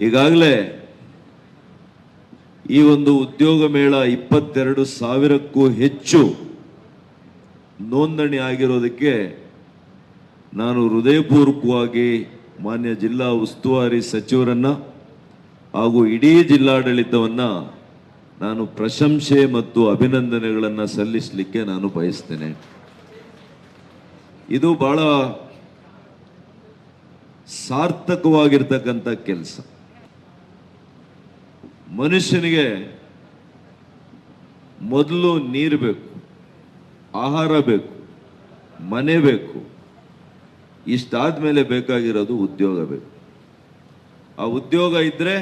ಈಗಾಗಲೇ ಈ ಒಂದು ಉದ್ಯೋಗ ಮೇಳ ಇಪ್ಪತ್ತೆರಡು ಸಾವಿರಕ್ಕೂ ಹೆಚ್ಚು ನೋಂದಣಿ ಆಗಿರೋದಕ್ಕೆ ನಾನು ಹೃದಯಪೂರ್ವಕವಾಗಿ ಮಾನ್ಯ ಜಿಲ್ಲಾ ಉಸ್ತುವಾರಿ ಸಚಿವರನ್ನ ಹಾಗೂ ಇಡೀ ಜಿಲ್ಲಾಡಳಿತವನ್ನು ನಾನು ಪ್ರಶಂಸೆ ಮತ್ತು ಅಭಿನಂದನೆಗಳನ್ನು ಸಲ್ಲಿಸಲಿಕ್ಕೆ ನಾನು ಬಯಸ್ತೇನೆ. ಇದು ಬಹಳ ಸಾರ್ಥಕವಾಗಿರ್ತಕ್ಕಂಥ ಕೆಲಸ. ಮನುಷ್ಯನಿಗೆ ಮೊದಲು ನೀರು ಬೇಕು, ಆಹಾರ ಬೇಕು, ಮನೆ ಬೇಕು ಇಷ್ಟಾದ್ಮೇಲೆ ಬೇಕಾಗಿರೋದು ಉದ್ಯೋಗ ಬೇಕು. ಆ ಉದ್ಯೋಗ ಇದ್ದರೆ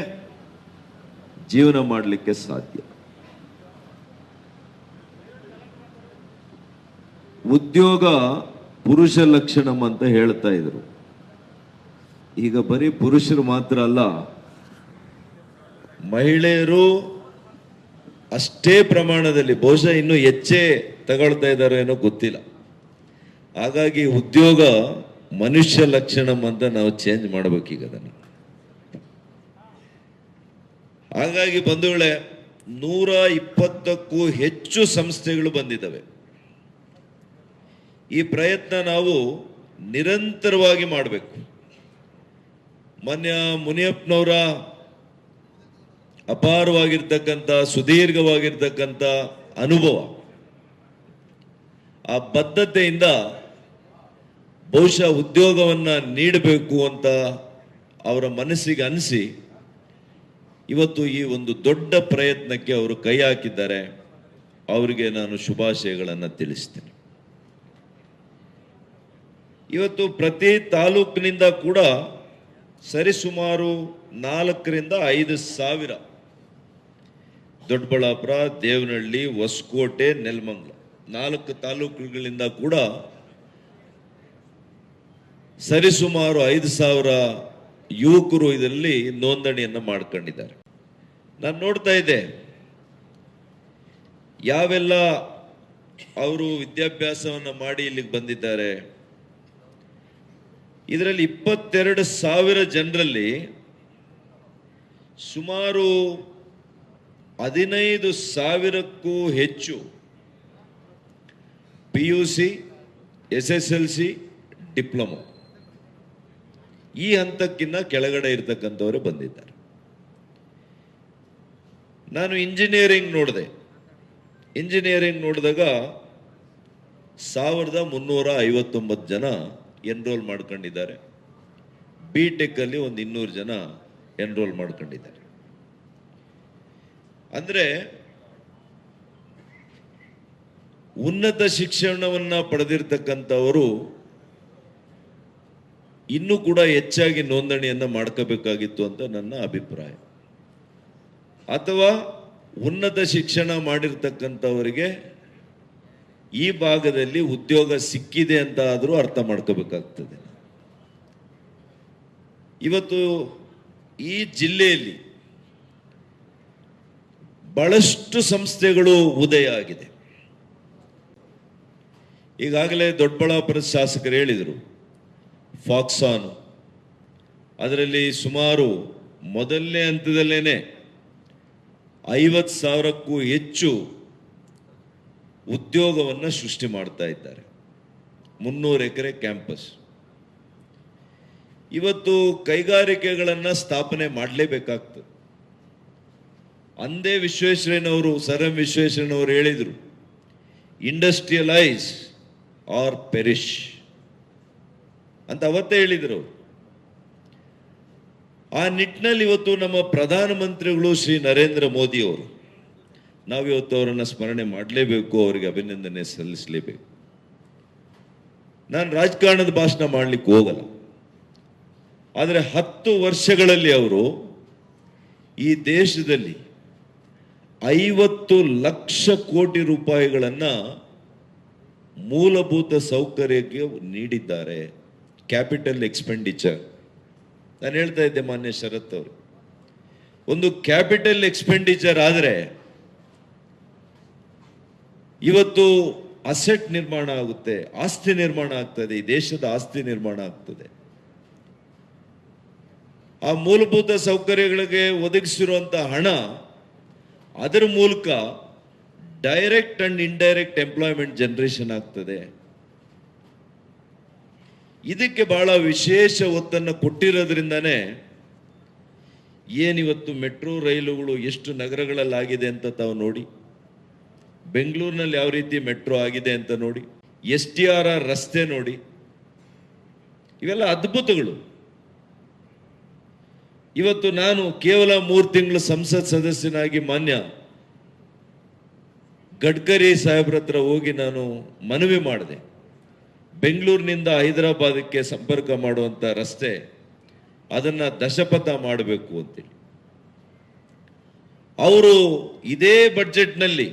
ಜೀವನ ಮಾಡಲಿಕ್ಕೆ ಸಾಧ್ಯ. ಉದ್ಯೋಗ ಪುರುಷ ಲಕ್ಷಣಂ ಅಂತ ಹೇಳ್ತಾ ಇದ್ರು. ಈಗ ಬರೀ ಪುರುಷರು ಮಾತ್ರ ಅಲ್ಲ ಮಹಿಳೆಯರು ಅಷ್ಟೇ ಪ್ರಮಾಣದಲ್ಲಿ ಬಹುಶಃ ಇನ್ನೂ ಹೆಚ್ಚೇ ತಗೊಳ್ತಾ ಇದ್ದಾರೆ ಏನೋ ಗೊತ್ತಿಲ್ಲ. ಹಾಗಾಗಿ ಉದ್ಯೋಗ ಮನುಷ್ಯ ಲಕ್ಷಣ ಅಂತ ನಾವು ಚೇಂಜ್ ಮಾಡಬೇಕೀಗ ಅದನ್ನು. ಹಾಗಾಗಿ ಬಂಧುಗಳೇ ನೂರ ಇಪ್ಪತ್ತಕ್ಕೂ ಹೆಚ್ಚು ಸಂಸ್ಥೆಗಳು ಬಂದಿದ್ದಾವೆ. ಈ ಪ್ರಯತ್ನ ನಾವು ನಿರಂತರವಾಗಿ ಮಾಡಬೇಕು. ಮೊನ್ನೆ ಮುನಿಯಪ್ಪನವರ ಅಪಾರವಾಗಿರ್ತಕ್ಕಂಥ, ಸುದೀರ್ಘವಾಗಿರ್ತಕ್ಕಂಥ ಅನುಭವ. ಆ ಬದ್ಧತೆಯಿಂದ ಬಹುಶಃ ಉದ್ಯೋಗವನ್ನು ನೀಡಬೇಕು ಅಂತ ಅವರ ಮನಸ್ಸಿಗೆ ಅನಿಸಿ, ಇವತ್ತು ಈ ಒಂದು ದೊಡ್ಡ ಪ್ರಯತ್ನಕ್ಕೆ ಅವರು ಕೈ ಹಾಕಿದ್ದಾರೆ. ಅವರಿಗೆ ನಾನು ಶುಭಾಶಯಗಳನ್ನು ತಿಳಿಸ್ತೇನೆ. ಇವತ್ತು ಪ್ರತಿ ತಾಲೂಕಿನಿಂದ ಕೂಡ ಸರಿಸುಮಾರು ನಾಲ್ಕರಿಂದ ಐದು ಸಾವಿರ ದೊಡ್ಡಬಳ್ಳಾಪುರ, ದೇವನಹಳ್ಳಿ, ಹೊಸಕೋಟೆ, ನೆಲಮಂಗಲ. ನಾಲ್ಕು ತಾಲೂಕುಗಳಿಂದ ಕೂಡ ಸರಿಸುಮಾರು ಐದು ಸಾವಿರ ಯುವಕರು ಇದರಲ್ಲಿ ನೋಂದಣಿಯನ್ನು ಮಾಡ್ಕೊಂಡಿದ್ದಾರೆ. ನಾನು ನೋಡ್ತಾ ಇದ್ದೆ, ಯಾವೆಲ್ಲ ಅವರು ವಿದ್ಯಾಭ್ಯಾಸವನ್ನು ಮಾಡಿ ಇಲ್ಲಿಗೆ ಬಂದಿದ್ದಾರೆ. ಇದರಲ್ಲಿ ಇಪ್ಪತ್ತೆರಡು ಸಾವಿರ ಜನರಲ್ಲಿ ಸುಮಾರು ಹದಿನೈದು ಸಾವಿರಕ್ಕೂ ಹೆಚ್ಚು P U C S S L C diploma. ಈ ಹಂತಕ್ಕಿಂತ ಕೆಳಗಡೆ ಇರತಕ್ಕಂಥವರು ಬಂದಿದ್ದಾರೆ. ನಾನು ಇಂಜಿನಿಯರಿಂಗ್ ನೋಡಿದೆ. ಇಂಜಿನಿಯರಿಂಗ್ ನೋಡಿದಾಗ ಸಾವಿರದ ಮುನ್ನೂರ ಐವತ್ತೊಂಬತ್ತು ಜನ ಎನ್ರೋಲ್ ಮಾಡ್ಕೊಂಡಿದ್ದಾರೆ. ಬಿ ಟೆಕ್ ಅಲ್ಲಿ ಒಂದು ಇನ್ನೂರು ಜನ ಎನ್ರೋಲ್ ಮಾಡ್ಕೊಂಡಿದ್ದಾರೆ. ಅಂದ್ರೆ ಉನ್ನತ ಶಿಕ್ಷಣವನ್ನು ಪಡೆದಿರ್ತಕ್ಕಂಥವರು ಇನ್ನೂ ಕೂಡ ಹೆಚ್ಚಾಗಿ ನೋಂದಣಿಯನ್ನು ಮಾಡ್ಕೋಬೇಕಾಗಿತ್ತು ಅಂತ ನನ್ನ ಅಭಿಪ್ರಾಯ. ಅಥವಾ ಉನ್ನತ ಶಿಕ್ಷಣ ಮಾಡಿರ್ತಕ್ಕಂಥವರಿಗೆ ಈ ಭಾಗದಲ್ಲಿ ಉದ್ಯೋಗ ಸಿಕ್ಕಿದೆ ಅಂತ ಆದರೂ ಅರ್ಥ ಮಾಡ್ಕೋಬೇಕಾಗ್ತದೆ. ಇವತ್ತು ಈ ಜಿಲ್ಲೆಯಲ್ಲಿ ಬಹಳಷ್ಟು ಸಂಸ್ಥೆಗಳು ಉದಯ ಆಗಿದೆ ಈಗಾಗಲೇ ದೊಡ್ಡಬಳ್ಳಾಪುರ ಶಾಸಕರು ಹೇಳಿದರು ಫಾಕ್ಸಾನು ಅದರಲ್ಲಿ ಸುಮಾರು ಮೊದಲನೇ ಹಂತದಲ್ಲೇನೆ ಐವತ್ತು ಸಾವಿರಕ್ಕೂ ಹೆಚ್ಚು ಉದ್ಯೋಗವನ್ನು ಸೃಷ್ಟಿ ಮಾಡ್ತಾ ಇದ್ದಾರೆ. ಮುನ್ನೂರು ಎಕರೆ ಕ್ಯಾಂಪಸ್. ಇವತ್ತು ಕೈಗಾರಿಕೆಗಳನ್ನು ಸ್ಥಾಪನೆ ಮಾಡಲೇಬೇಕಾಗ್ತದೆ. ಅಂದೇ ವಿಶ್ವೇಶ್ವರಯ್ಯನವರು, ಸರ್ ಎಂ ವಿಶ್ವೇಶ್ವರಯ್ಯನವರು ಹೇಳಿದರು ಇಂಡಸ್ಟ್ರಿಯಲೈಸ್ ಆರ್ ಪೆರಿಶ್ ಅಂತ ಅವತ್ತೇ ಹೇಳಿದರು. ಆ ನಿಟ್ಟಿನಲ್ಲಿ ಇವತ್ತು ನಮ್ಮ ಪ್ರಧಾನಮಂತ್ರಿಗಳು ಶ್ರೀ ನರೇಂದ್ರ ಮೋದಿ ಅವರು, ನಾವಿವತ್ತು ಅವರನ್ನು ಸ್ಮರಣೆ ಮಾಡಲೇಬೇಕು, ಅವರಿಗೆ ಅಭಿನಂದನೆ ಸಲ್ಲಿಸಲೇಬೇಕು ನಾನು ರಾಜಕಾರಣದ ಭಾಷಣ ಮಾಡಲಿಕ್ಕೆ ಹೋಗಲ್ಲ ಆದರೆ ಹತ್ತು ವರ್ಷಗಳಲ್ಲಿ ಅವರು ಈ ದೇಶದಲ್ಲಿ ಐವತ್ತು ಲಕ್ಷ ಕೋಟಿ ರೂಪಾಯಿಗಳನ್ನು ಮೂಲಭೂತ ಸೌಕರ್ಯಕ್ಕೆ ನೀಡಿದ್ದಾರೆ. Capital expenditure. ನಾನು ಹೇಳ್ತಾ ಇದ್ದೆ ಮಾನ್ಯ ಶರತ್ ಅವರು. ಒಂದು ಕ್ಯಾಪಿಟಲ್ ಎಕ್ಸ್ಪೆಂಡಿಚರ್ ಆದರೆ ಇವತ್ತು ಅಸೆಟ್ ನಿರ್ಮಾಣ ಆಗುತ್ತೆ, ಆಸ್ತಿ ನಿರ್ಮಾಣ ಆಗ್ತದೆ, ಈ ದೇಶದ ಆಸ್ತಿ ನಿರ್ಮಾಣ ಆಗ್ತದೆ. ಆ ಮೂಲಭೂತ ಸೌಕರ್ಯಗಳಿಗೆ ಒದಗಿಸಿರುವಂತಹ ಹಣ ಅದರ ಮೂಲಕ direct and indirect employment generation ಆಗ್ತದೆ. ಇದಕ್ಕೆ ಬಹಳ ವಿಶೇಷ ಒತ್ತನ್ನು ಕೊಟ್ಟಿರೋದ್ರಿಂದನೇ ಏನಿವತ್ತು ಮೆಟ್ರೋ ರೈಲುಗಳು ಎಷ್ಟು ನಗರಗಳಲ್ಲಾಗಿದೆ ಅಂತ ತಾವು ನೋಡಿ. ಬೆಂಗಳೂರಿನಲ್ಲಿ ಯಾವ ರೀತಿ ಮೆಟ್ರೋ ಆಗಿದೆ ಅಂತ ನೋಡಿ. ಎಸ್ ಟಿ ಆರ್ ಆರ್ ರಸ್ತೆ ನೋಡಿ. ಇವೆಲ್ಲ ಅದ್ಭುತಗಳು. ಇವತ್ತು ನಾನು ಕೇವಲ ಮೂರು ತಿಂಗಳು ಸಂಸತ್ ಸದಸ್ಯನಾಗಿ ಮಾನ್ಯ ಗಡ್ಕರಿ ಸಾಹೇಬ್ರ ಹತ್ರ ಹೋಗಿ ನಾನು ಮನವಿ ಮಾಡಿದೆ. ಬೆಂಗಳೂರಿನಿಂದ ಹೈದರಾಬಾದಕ್ಕೆ ಸಂಪರ್ಕ ಮಾಡುವಂಥ ರಸ್ತೆ ಅದನ್ನು ದಶಪಥ ಮಾಡಬೇಕು ಅಂತೇಳಿ ಅವರು ಇದೇ ಬಡ್ಜೆಟ್ನಲ್ಲಿ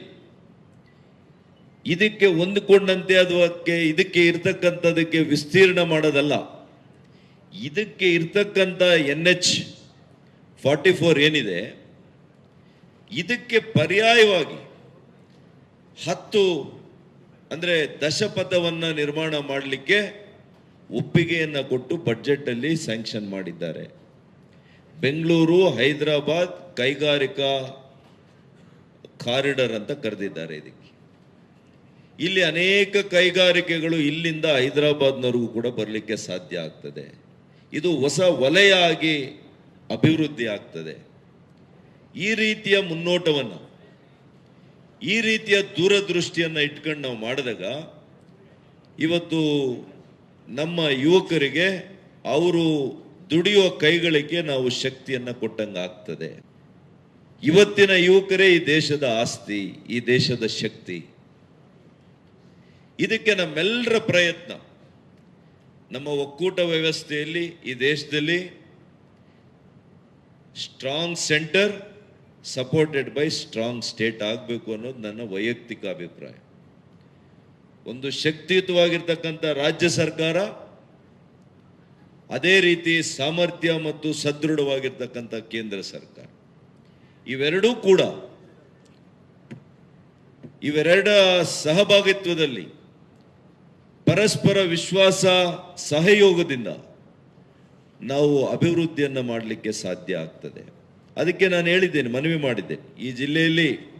ಇದಕ್ಕೆ ಹೊಂದಿಕೊಂಡಂತೆ ಅದಕ್ಕೆ ಇದಕ್ಕೆ ಇರ್ತಕ್ಕಂಥದಕ್ಕೆ ವಿಸ್ತೀರ್ಣ ಮಾಡೋದಲ್ಲ. ಇದಕ್ಕೆ ಇರ್ತಕ್ಕಂಥ ಎನ್ ಎಚ್ ಫಾರ್ಟಿ ಫೋರ್ ಏನಿದೆ? ಇದಕ್ಕೆ ಪರ್ಯಾಯವಾಗಿ ಹತ್ತು ಅಂದರೆ ದಶಪಥವನ್ನು ನಿರ್ಮಾಣ ಮಾಡಲಿಕ್ಕೆ ಒಪ್ಪಿಗೆಯನ್ನು ಕೊಟ್ಟು ಬಡ್ಜೆಟಲ್ಲಿ ಸ್ಯಾಂಕ್ಷನ್ ಮಾಡಿದ್ದಾರೆ. ಬೆಂಗಳೂರು, ಹೈದರಾಬಾದ್ ಕೈಗಾರಿಕಾ ಕಾರಿಡಾರ್ ಅಂತ ಕರೆದಿದ್ದಾರೆ ಇದಕ್ಕೆ. ಇಲ್ಲಿ ಅನೇಕ ಕೈಗಾರಿಕೆಗಳು ಇಲ್ಲಿಂದ ಹೈದರಾಬಾದ್ನವರೆಗೂ ಕೂಡ ಬರಲಿಕ್ಕೆ ಸಾಧ್ಯ ಆಗ್ತದೆ. ಇದು ಹೊಸ ವಲಯ ಆಗಿ ಅಭಿವೃದ್ಧಿ ಆಗ್ತದೆ ಈ ರೀತಿಯ ಮುನ್ನೋಟವನ್ನು, ಈ ರೀತಿಯ ದೂರದೃಷ್ಟಿಯನ್ನು ಇಟ್ಕೊಂಡು ನಾವು ಮಾಡಿದಾಗ, ಇವತ್ತು ನಮ್ಮ ಯುವಕರಿಗೆ ಅವರು ದುಡಿಯುವ ಕೈಗಳಿಗೆ ನಾವು ಶಕ್ತಿಯನ್ನು ಕೊಟ್ಟಂಗೆ ಆಗ್ತದೆ. ಇವತ್ತಿನ ಯುವಕರೇ ಈ ದೇಶದ ಆಸ್ತಿ, ಈ ದೇಶದ ಶಕ್ತಿ. ಇದಕ್ಕೆ ನಮ್ಮೆಲ್ಲರ ಪ್ರಯತ್ನ. ನಮ್ಮ ಒಕ್ಕೂಟ ವ್ಯವಸ್ಥೆಯಲ್ಲಿ, ಈ ದೇಶದಲ್ಲಿ strong centre supported by strong state ಆಗಬೇಕು ಅನ್ನೋದು ನನ್ನ ವೈಯಕ್ತಿಕ ಅಭಿಪ್ರಾಯ. ಒಂದು ಶಕ್ತಿಯುತವಾಗಿರ್ತಕ್ಕಂಥ ರಾಜ್ಯ ಸರ್ಕಾರ ಅದೇ ರೀತಿ ಸಾಮರ್ಥ್ಯ ಮತ್ತು ಸದೃಢವಾಗಿರ್ತಕ್ಕಂಥ ಕೇಂದ್ರ ಸರ್ಕಾರ. ಇವೆರಡೂ ಕೂಡ ಇವೆರಡ ಸಹಭಾಗಿತ್ವದಲ್ಲಿ ಪರಸ್ಪರ ವಿಶ್ವಾಸ, ಸಹಯೋಗದಿಂದ ನಾವು ಅಭಿವೃದ್ಧಿಯನ್ನು ಮಾಡಲಿಕ್ಕೆ ಸಾಧ್ಯ ಆಗ್ತದೆ. ಅದಕ್ಕೆ ನಾನು ಹೇಳಿದ್ದೇನೆ, ಮನವಿ ಮಾಡಿದ್ದೆ ಈ ಜಿಲ್ಲೆಯಲ್ಲಿ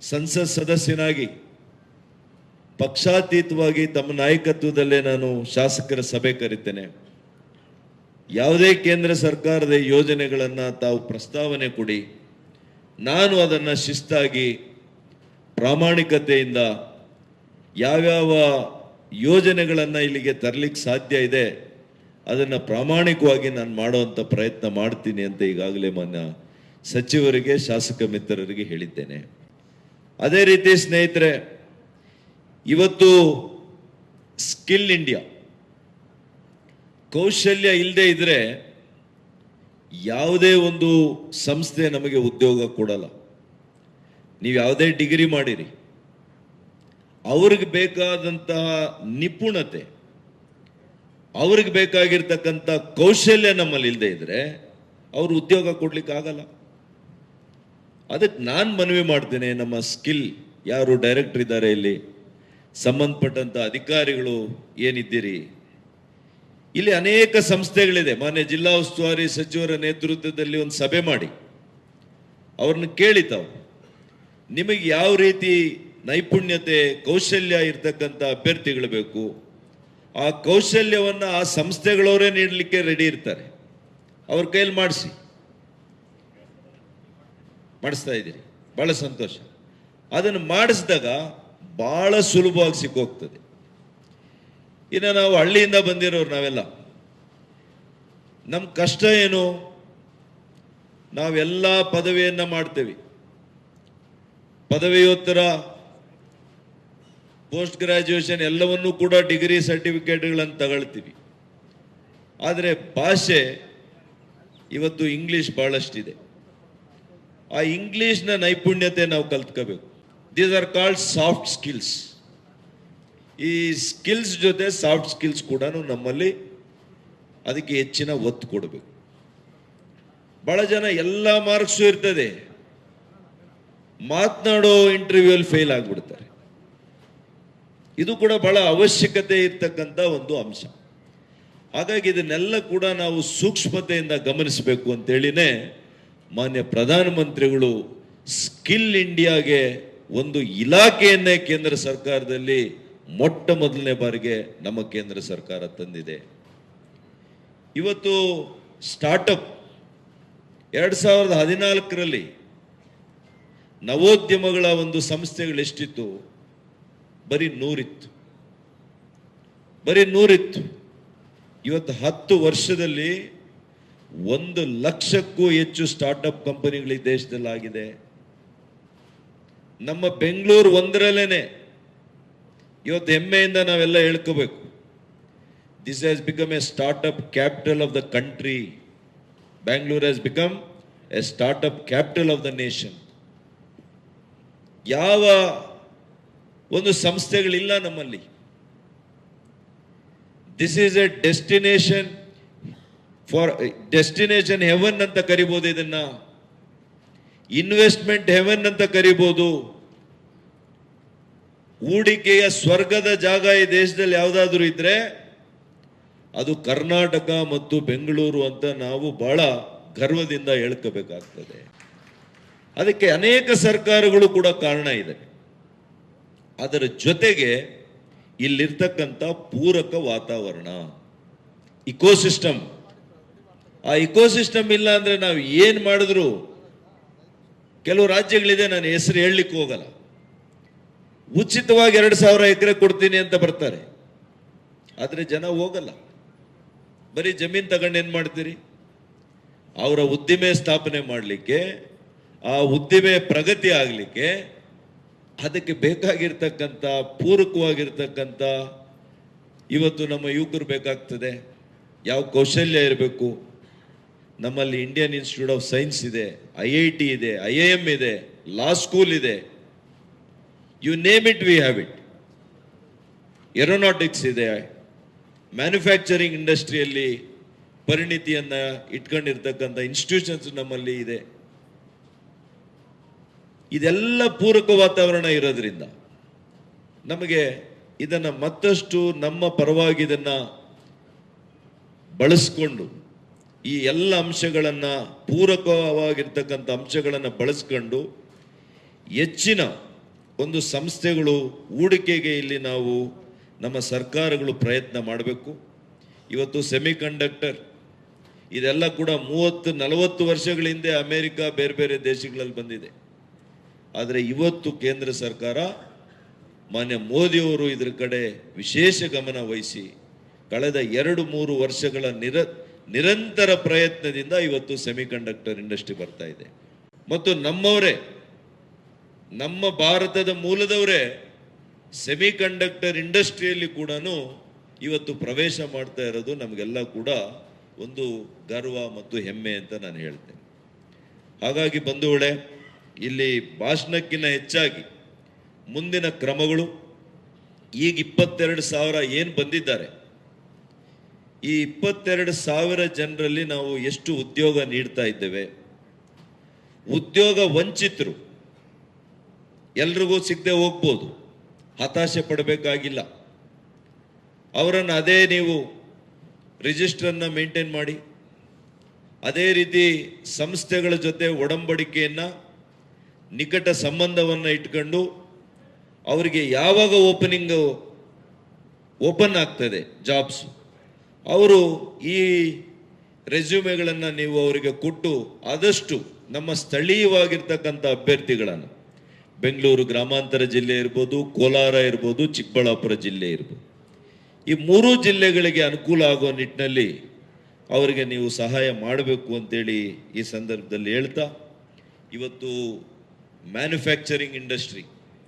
ಸಂಸತ್ ಸದಸ್ಯನಾಗಿ, ಪಕ್ಷಾತೀತವಾಗಿ ತಮ್ಮ ನಾಯಕತ್ವದಲ್ಲೇ ನಾನು ಶಾಸಕರ ಸಭೆ ಕರಿತೇನೆ. ಯಾವುದೇ ಕೇಂದ್ರ ಸರ್ಕಾರದ ಯೋಜನೆಗಳನ್ನು ತಾವು ಪ್ರಸ್ತಾವನೆ ಕೊಡಿ. ನಾನು ಅದನ್ನು ಶಿಸ್ತಾಗಿ ಪ್ರಾಮಾಣಿಕತೆಯಿಂದ ಯಾವ್ಯಾವ ಯೋಜನೆಗಳನ್ನು ಇಲ್ಲಿಗೆ ತರಲಿಕ್ಕೆ ಸಾಧ್ಯ ಇದೆ. ಅದನ್ನು ಪ್ರಾಮಾಣಿಕವಾಗಿ ನಾನು ಮಾಡುವಂಥ ಪ್ರಯತ್ನ ಮಾಡ್ತೀನಿ ಅಂತ ಈಗಾಗಲೇ ಮಾನ್ಯ ಸಚಿವರಿಗೆ, ಶಾಸಕ ಮಿತ್ರರಿಗೆ ಹೇಳಿದ್ದೇನೆ. ಅದೇ ರೀತಿ ಸ್ನೇಹಿತರೆ, ಇವತ್ತು ಸ್ಕಿಲ್ ಇಂಡಿಯಾ ಕೌಶಲ್ಯ ಇಲ್ಲದೆ ಇದ್ರೆ ಯಾವುದೇ ಒಂದು ಸಂಸ್ಥೆ ನಮಗೆ ಉದ್ಯೋಗ ಕೊಡಲ್ಲ. ನೀವು ಯಾವುದೇ ಡಿಗ್ರಿ ಮಾಡಿರಿ ಅವ್ರಿಗೆ ಬೇಕಾದಂತಹ ನಿಪುಣತೆ, ಅವ್ರಿಗೆ ಬೇಕಾಗಿರ್ತಕ್ಕಂಥ ಕೌಶಲ್ಯ ನಮ್ಮಲ್ಲಿ ಇಲ್ಲದೆ ಇದ್ರೆ ಅವ್ರು ಉದ್ಯೋಗ ಕೊಡ್ಲಿಕ್ಕೆ ಆಗಲ್ಲ. ಅದಕ್ಕೆ ನಾನು ಮನವಿ ಮಾಡ್ತೇನೆ, ನಮ್ಮ ಸ್ಕಿಲ್ ಯಾರು ಡೈರೆಕ್ಟರ್ ಇದ್ದಾರೆ ಇಲ್ಲಿ ಸಂಬಂಧಪಟ್ಟಂಥ ಅಧಿಕಾರಿಗಳು ಏನಿದ್ದೀರಿ? ಇಲ್ಲಿ ಅನೇಕ ಸಂಸ್ಥೆಗಳಿದೆ, ಮಾನ್ಯ ಜಿಲ್ಲಾ ಉಸ್ತುವಾರಿ ಸಚಿವರ ನೇತೃತ್ವದಲ್ಲಿ ಒಂದು ಸಭೆ ಮಾಡಿ, ಅವ್ರನ್ನ ಕೇಳಿ ತಾವು ನಿಮಗೆ ಯಾವ ರೀತಿ ನೈಪುಣ್ಯತೆ, ಕೌಶಲ್ಯ ಇರ್ತಕ್ಕಂಥ ಅಭ್ಯರ್ಥಿಗಳು ಬೇಕು. ಆ ಕೌಶಲ್ಯವನ್ನ ಆ ಸಂಸ್ಥೆಗಳವರೇ ನೀಡಲಿಕ್ಕೆ ರೆಡಿ ಇರ್ತಾರೆ. ಅವ್ರ ಕೈಯಲ್ಲಿ ಮಾಡಿಸಿ. ಮಾಡಿಸ್ತಾ ಇದ್ದೀರಿ. ಬಹಳ ಸಂತೋಷ. ಅದನ್ನು ಮಾಡಿಸಿದಾಗ ಬಹಳ ಸುಲಭವಾಗಿ ಸಿಕ್ಕೋಗ್ತದೆ. ಇನ್ನು ನಾವು ಹಳ್ಳಿಯಿಂದ ಬಂದಿರೋರು ನಾವೆಲ್ಲ. ನಮ್ಮ ಕಷ್ಟ ಏನು? ನಾವೆಲ್ಲ ಪದವಿಯನ್ನು ಮಾಡ್ತೇವೆ. ಪದವಿಯೋತ್ತರ ಪೋಸ್ಟ್ ಗ್ರಾಜ್ಯುಯೇಷನ್ ಎಲ್ಲವನ್ನೂ ಕೂಡ ಡಿಗ್ರಿ ಸರ್ಟಿಫಿಕೇಟ್ಗಳನ್ನು ತಗೊಳ್ತೀವಿ. ಆದರೆ ಭಾಷೆ ಇವತ್ತು ಇಂಗ್ಲೀಷ್ ಭಾಳಷ್ಟಿದೆ ಆ ಇಂಗ್ಲೀಷ್ನ ನೈಪುಣ್ಯತೆ ನಾವು ಕಲ್ತ್ಕೋಬೇಕು. These are called soft skills ಈ ಸ್ಕಿಲ್ಸ್ ಜೊತೆ ಸಾಫ್ಟ್ ಸ್ಕಿಲ್ಸ್ ಕೂಡ ನಮ್ಮಲ್ಲಿ ಅದಕ್ಕೆ ಹೆಚ್ಚಿನ ಒತ್ತು ಕೊಡಬೇಕು. ಬಹಳ ಜನ ಎಲ್ಲ ಮಾರ್ಕ್ಸು ಇರ್ತದೆ. ಮಾತನಾಡೋ ಇಂಟರ್ವ್ಯೂಲ್ಲಿ ಫೇಲ್ ಆಗಿಬಿಡ್ತಾರೆ. ಇದು ಕೂಡ ಬಹಳ ಅವಶ್ಯಕತೆ ಇರ್ತಕ್ಕಂಥ ಒಂದು ಅಂಶ. ಹಾಗಾಗಿ ಇದನ್ನೆಲ್ಲ ಕೂಡ ನಾವು ಸೂಕ್ಷ್ಮತೆಯಿಂದ ಗಮನಿಸಬೇಕು ಅಂತೇಳಿನೇ ಮಾನ್ಯ ಪ್ರಧಾನಮಂತ್ರಿಗಳು ಸ್ಕಿಲ್ ಇಂಡಿಯಾಗೆ ಒಂದು ಇಲಾಖೆಯನ್ನೇ ಕೇಂದ್ರ ಸರ್ಕಾರದಲ್ಲಿ ಮೊಟ್ಟ ಮೊದಲನೇ ಬಾರಿಗೆ ನಮ್ಮ ಕೇಂದ್ರ ಸರ್ಕಾರ ತಂದಿದೆ. ಇವತ್ತು ಸ್ಟಾರ್ಟಪ್ ಎರಡು ಸಾವಿರದ ಹದಿನಾಲ್ಕರಲ್ಲಿ ನವೋದ್ಯಮಗಳ ಒಂದು ಸಂಸ್ಥೆಗಳು ಎಷ್ಟಿತ್ತು? ಬರೀ ನೂರಿತ್ತು. ಬರೀ ನೂರಿತ್ತು. ಇವತ್ತು ಹತ್ತು ವರ್ಷದಲ್ಲಿ ಒಂದು ಲಕ್ಷಕ್ಕೂ ಹೆಚ್ಚು ಸ್ಟಾರ್ಟ್ಅಪ್ ಕಂಪನಿಗಳು ಈ ದೇಶದಲ್ಲಿ ಆಗಿದೆ ನಮ್ಮ ಬೆಂಗಳೂರು ಒಂದರಲ್ಲೇನೆ. ಇವತ್ತು ಹೆಮ್ಮೆಯಿಂದ ನಾವೆಲ್ಲ ಹೇಳ್ಕೋಬೇಕು. This has become a startup capital of the country Bangalore has become a startup capital of the nation ಯಾವ ಒಂದು ಸಂಸ್ಥೆಗಳಿಲ್ಲ ನಮ್ಮಲ್ಲಿ. This is a destination for destination heaven ಅಂತ ಕರಿಬೋದು ಇದನ್ನ. ಇನ್ವೆಸ್ಟ್ಮೆಂಟ್ ಹೆವನ್ ಅಂತ ಕರಿಬೋದು. ಹೂಡಿಕೆಯ ಸ್ವರ್ಗದ ಜಾಗ ಈ ದೇಶದಲ್ಲಿ ಯಾವುದಾದ್ರೂ ಇದ್ರೆ ಅದು ಕರ್ನಾಟಕ ಮತ್ತು ಬೆಂಗಳೂರು ಅಂತ ನಾವು ಬಹಳ ಗರ್ವದಿಂದ ಹೇಳ್ಕೋಬೇಕಾಗ್ತದೆ. ಅದಕ್ಕೆ ಅನೇಕ ಸರ್ಕಾರಗಳು ಕೂಡ ಕಾರಣ ಇದೆ. ಅದರ ಜೊತೆಗೆ ಇಲ್ಲಿರ್ತಕ್ಕಂಥ ಪೂರಕ ವಾತಾವರಣ ಇಕೋಸಿಸ್ಟಮ್ ಆ ಇಕೋಸಿಸ್ಟಮ್ ಇಲ್ಲ ಅಂದ್ರೆ ನಾವು ಏನು ಮಾಡಿದ್ರು? ಕೆಲವು ರಾಜ್ಯಗಳಿದೆ, ನಾನು ಹೆಸರು ಹೇಳಲಿಕ್ಕೆ ಹೋಗಲ್ಲ. ಉಚಿತವಾಗಿ ಎರಡು ಸಾವಿರ ಎಕರೆ ಕೊಡ್ತೀನಿ ಅಂತ ಬರ್ತಾರೆ. ಆದರೆ ಜನ ಹೋಗಲ್ಲ. ಬರೀ ಜಮೀನ್ ತಗೊಂಡು ಏನು ಮಾಡ್ತೀರಿ? ಅವರ ಉದ್ದಿಮೆ ಸ್ಥಾಪನೆ ಮಾಡಲಿಕ್ಕೆ, ಆ ಉದ್ದಿಮೆ ಪ್ರಗತಿ ಆಗಲಿಕ್ಕೆ ಅದಕ್ಕೆ ಬೇಕಾಗಿರ್ತಕ್ಕಂಥ, ಪೂರಕವಾಗಿರ್ತಕ್ಕಂಥ ಇವತ್ತು ನಮ್ಮ ಯುವಕರು ಬೇಕಾಗ್ತದೆ. ಯಾವ ಕೌಶಲ್ಯ ಇರಬೇಕು? ನಮ್ಮಲ್ಲಿ ಇಂಡಿಯನ್ ಇನ್ಸ್ಟಿಟ್ಯೂಟ್ ಆಫ್ ಸೈನ್ಸ್ ಇದೆ ಐ ಐ ಟಿ ಇದೆ ಐ ಐ ಎಂ ಇದೆ ಲಾ ಸ್ಕೂಲ್ ಇದೆ. You name it we have it aeronautics ಇದೆ. ಮ್ಯಾನುಫ್ಯಾಕ್ಚರಿಂಗ್ ಇಂಡಸ್ಟ್ರಿಯಲ್ಲಿ ಪರಿಣಿತಿಯನ್ನು ಇಟ್ಕೊಂಡಿರ್ತಕ್ಕಂಥ ಇನ್ಸ್ಟಿಟ್ಯೂಷನ್ಸ್ ನಮ್ಮಲ್ಲಿ ಇದೆ. ಇದೆಲ್ಲ ಪೂರಕ ವಾತಾವರಣ ಇರೋದ್ರಿಂದ ನಮಗೆ ಇದನ್ನು ಮತ್ತಷ್ಟು ನಮ್ಮ ಪರವಾಗಿ ಇದನ್ನು ಬಳಸ್ಕೊಂಡು ಈ ಎಲ್ಲ ಅಂಶಗಳನ್ನು ಪೂರಕವಾಗಿರ್ತಕ್ಕಂಥ ಅಂಶಗಳನ್ನು ಬಳಸ್ಕೊಂಡು ಹೆಚ್ಚಿನ ಒಂದು ಸಂಸ್ಥೆಗಳು ಹೂಡಿಕೆಗೆ ಇಲ್ಲಿ ನಾವು ನಮ್ಮ ಸರ್ಕಾರಗಳು ಪ್ರಯತ್ನ ಮಾಡಬೇಕು. ಇವತ್ತು ಸೆಮಿ ಕಂಡಕ್ಟರ್ ಇದೆಲ್ಲ ಕೂಡ ಮೂವತ್ತು ನಲವತ್ತು ವರ್ಷಗಳ ಹಿಂದೆ ಅಮೇರಿಕಾ ಬೇರೆ ಬೇರೆ ದೇಶಗಳಲ್ಲಿ ಬಂದಿದೆ. ಆದರೆ ಇವತ್ತು ಕೇಂದ್ರ ಸರ್ಕಾರ ಮಾನ್ಯ ಮೋದಿಯವರು ಇದರ ಕಡೆ ವಿಶೇಷ ಗಮನ ವಹಿಸಿ ಕಳೆದ ಎರಡು ಮೂರು ವರ್ಷಗಳ ನಿರ ನಿರಂತರ ಪ್ರಯತ್ನದಿಂದ ಇವತ್ತು ಸೆಮಿಕಂಡಕ್ಟರ್ ಇಂಡಸ್ಟ್ರಿ ಬರ್ತಾ ಇದೆ. ಮತ್ತು ನಮ್ಮವರೇ, ನಮ್ಮ ಭಾರತದ ಮೂಲದವರೇ ಸೆಮಿಕಂಡಕ್ಟರ್ ಇಂಡಸ್ಟ್ರಿಯಲ್ಲಿ ಕೂಡ ಇವತ್ತು ಪ್ರವೇಶ ಮಾಡ್ತಾ ಇರೋದು ನಮಗೆಲ್ಲ ಕೂಡ ಒಂದು ಗರ್ವ ಮತ್ತು ಹೆಮ್ಮೆ ಅಂತ ನಾನು ಹೇಳ್ತೇನೆ. ಹಾಗಾಗಿ ಬಂಧುಗಳೇ ಇಲ್ಲಿ ಭಾಷಣಕ್ಕಿಂತ ಹೆಚ್ಚಾಗಿ ಮುಂದಿನ ಕ್ರಮಗಳು ಈಗ ಇಪ್ಪತ್ತೆರಡು ಸಾವಿರ ಏನು ಬಂದಿದ್ದಾರೆ. ಈ ಇಪ್ಪತ್ತೆರಡು ಸಾವಿರ ಜನರಲ್ಲಿ ನಾವು ಎಷ್ಟು ಉದ್ಯೋಗ ನೀಡ್ತಾ ಇದ್ದೇವೆ. ಉದ್ಯೋಗ ವಂಚಿತರು ಎಲ್ರಿಗೂ ಸಿಗದೆ ಹೋಗ್ಬೋದು. ಹತಾಶೆ ಪಡಬೇಕಾಗಿಲ್ಲ. ಅವರನ್ನು ಅದೇ ನೀವು ರಿಜಿಸ್ಟ್ರನ್ನ ಮೇಂಟೈನ್ ಮಾಡಿ, ಅದೇ ರೀತಿ ಸಂಸ್ಥೆಗಳ ಜೊತೆ ಒಡಂಬಡಿಕೆಯನ್ನ ನಿಕಟ ಸಂಬಂಧವನ್ನು ಇಟ್ಕೊಂಡು ಅವರಿಗೆ ಯಾವಾಗ ಓಪನಿಂಗ್ ಓಪನ್ ಆಗ್ತದೆ ಜಾಬ್ಸ್ ಅವರು ಈ ರೆಸ್ಯೂಮೆಗಳನ್ನು ನೀವು ಅವರಿಗೆ ಕೊಟ್ಟು ಆದಷ್ಟು ನಮ್ಮ ಸ್ಥಳೀಯವಾಗಿರ್ತಕ್ಕಂಥ ಅಭ್ಯರ್ಥಿಗಳನ್ನು, ಬೆಂಗಳೂರು ಗ್ರಾಮಾಂತರ ಜಿಲ್ಲೆ ಇರ್ಬೋದು, ಕೋಲಾರ ಇರ್ಬೋದು, ಚಿಕ್ಕಬಳ್ಳಾಪುರ ಜಿಲ್ಲೆ ಇರ್ಬೋದು, ಈ ಮೂರು ಜಿಲ್ಲೆಗಳಿಗೆ ಅನುಕೂಲ ಆಗುವ ನಿಟ್ಟಿನಲ್ಲಿ ಅವರಿಗೆ ನೀವು ಸಹಾಯ ಮಾಡಬೇಕು ಅಂತೇಳಿ ಈ ಸಂದರ್ಭದಲ್ಲಿ ಹೇಳ್ತಾ, ಇವತ್ತು ಮ್ಯಾನುಫ್ಯಾಕ್ಚರಿಂಗ್ ಇಂಡಸ್ಟ್ರಿ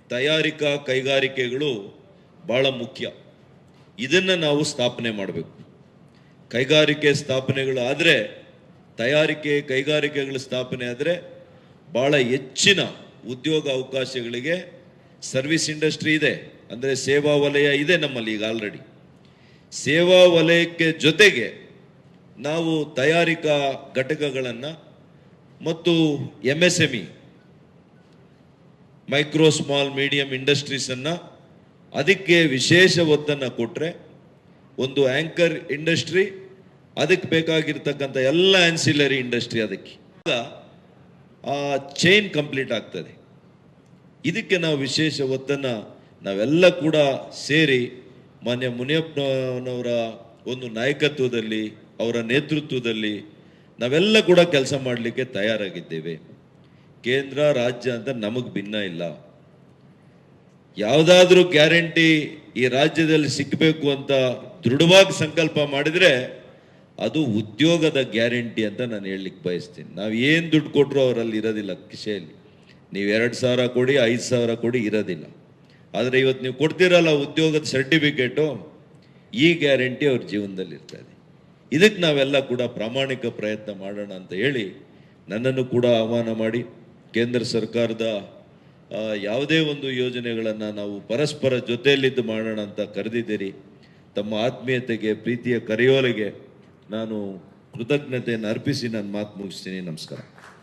ತಯಾರಿಕಾ ಕೈಗಾರಿಕೆಗಳು ಭಾಳ ಮುಖ್ಯ. ಇದನ್ನು ನಾವು ಸ್ಥಾಪನೆ ಮಾಡಬೇಕು. ಕೈಗಾರಿಕೆ ಸ್ಥಾಪನೆಗಳು ಆದರೆ ತಯಾರಿಕೆ ಕೈಗಾರಿಕೆಗಳ ಸ್ಥಾಪನೆ ಆದರೆ ಭಾಳ ಹೆಚ್ಚಿನ ಉದ್ಯೋಗ ಅವಕಾಶಗಳಿಗೆ ಸರ್ವಿಸ್ ಇಂಡಸ್ಟ್ರಿ ಇದೆ. ಅಂದರೆ ಸೇವಾ ವಲಯ ಇದೆ ನಮ್ಮಲ್ಲಿ ಈಗ ಆಲ್ರೆಡಿ ಸೇವಾ ವಲಯಕ್ಕೆ ಜೊತೆಗೆ ನಾವು ತಯಾರಿಕಾ ಘಟಕಗಳನ್ನು ಮತ್ತು M S M E micro small medium ಇಂಡಸ್ಟ್ರೀಸನ್ನು ಅದಕ್ಕೆ ವಿಶೇಷ ಒತ್ತನ್ನು ಕೊಟ್ಟರೆ ಒಂದು ಆ್ಯಂಕರ್ ಇಂಡಸ್ಟ್ರಿ ಅದಕ್ಕೆ ಬೇಕಾಗಿರ್ತಕ್ಕಂಥ ಎಲ್ಲ ಆನ್ಸಿಲರಿ ಇಂಡಸ್ಟ್ರಿ ಅದಕ್ಕೆ. ಆ ಚೈನ್ ಕಂಪ್ಲೀಟ್ ಆಗ್ತದೆ. ಇದಕ್ಕೆ ನಾವು ವಿಶೇಷ ಒತ್ತನ್ನು ನಾವೆಲ್ಲ ಕೂಡ ಸೇರಿ ಮಾನ್ಯ ಮುನಿಯಪ್ಪನವರ ಒಂದು ನಾಯಕತ್ವದಲ್ಲಿ, ಅವರ ನೇತೃತ್ವದಲ್ಲಿ ನಾವೆಲ್ಲ ಕೂಡ ಕೆಲಸ ಮಾಡಲಿಕ್ಕೆ ತಯಾರಾಗಿದ್ದೇವೆ. ಕೇಂದ್ರ, ರಾಜ್ಯ ಅಂತ ನಮಗೆ ಭಿನ್ನ ಇಲ್ಲ. ಯಾವುದಾದ್ರೂ ಗ್ಯಾರಂಟಿ ಈ ರಾಜ್ಯದಲ್ಲಿ ಸಿಗಬೇಕು ಅಂತ ದೃಢವಾಗಿ ಸಂಕಲ್ಪ ಮಾಡಿದರೆ ಅದು ಉದ್ಯೋಗದ ಗ್ಯಾರಂಟಿ ಅಂತ ನಾನು ಹೇಳಲಿಕ್ಕೆ ಬಯಸ್ತೀನಿ. ನಾವು ಏನು ದುಡ್ಡು ಕೊಟ್ಟರು ಅವರಲ್ಲಿ ಇರೋದಿಲ್ಲ ಕಿಸೆಯಲ್ಲಿ ನೀವು ಎರಡು ಸಾವಿರ ಕೊಡಿ, ಐದು ಸಾವಿರ ಕೊಡಿ ಇರೋದಿಲ್ಲ. ಆದರೆ ಇವತ್ತು ನೀವು ಕೊಡ್ತೀರಲ್ಲ ಉದ್ಯೋಗದ ಸರ್ಟಿಫಿಕೇಟು, ಈ ಗ್ಯಾರಂಟಿ ಅವ್ರ ಜೀವನದಲ್ಲಿ ಇರ್ತದೆ ಇದಕ್ಕೆ ನಾವೆಲ್ಲ ಕೂಡ ಪ್ರಾಮಾಣಿಕ ಪ್ರಯತ್ನ ಮಾಡೋಣ ಅಂತ ಹೇಳಿ ನನ್ನನ್ನು ಕೂಡ ಆಹ್ವಾನ ಮಾಡಿ. ಕೇಂದ್ರ ಸರ್ಕಾರದ ಯಾವುದೇ ಒಂದು ಯೋಜನೆಗಳನ್ನು ನಾವು ಪರಸ್ಪರ ಜೊತೆಯಲ್ಲಿದ್ದು ಮಾಡೋಣ ಅಂತ ಕರೆದಿದ್ದೀರಿ. ತಮ್ಮ ಆತ್ಮೀಯತೆಗೆ, ಪ್ರೀತಿಯ ಕರೆಯೋಲೆಗೆ ನಾನು ಕೃತಜ್ಞತೆಯನ್ನು ಅರ್ಪಿಸಿ ನಾನು ಮಾತು ಮುಗಿಸ್ತೀನಿ. ನಮಸ್ಕಾರ.